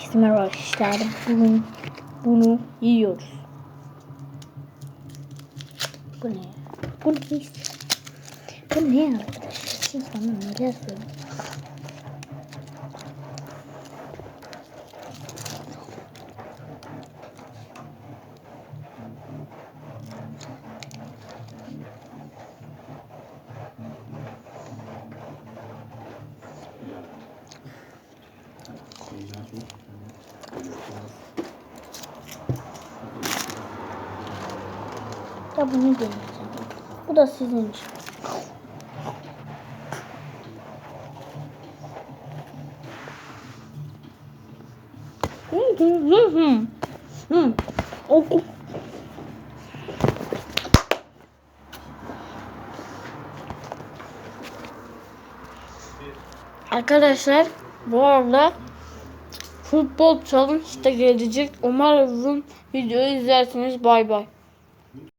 Herkese merhaba arkadaşlar. Bugün bunu yiyoruz. Bu ne? Bu ne? Bu ne arkadaşlar? Siz bana söyleyin? Ya bunu deneyeceğim. Bu da sizin için. Hı hı. Hı. Oku. Arkadaşlar bu arada futbol challenge da gelecek. Umarım videoyu izlersiniz. Bay bay.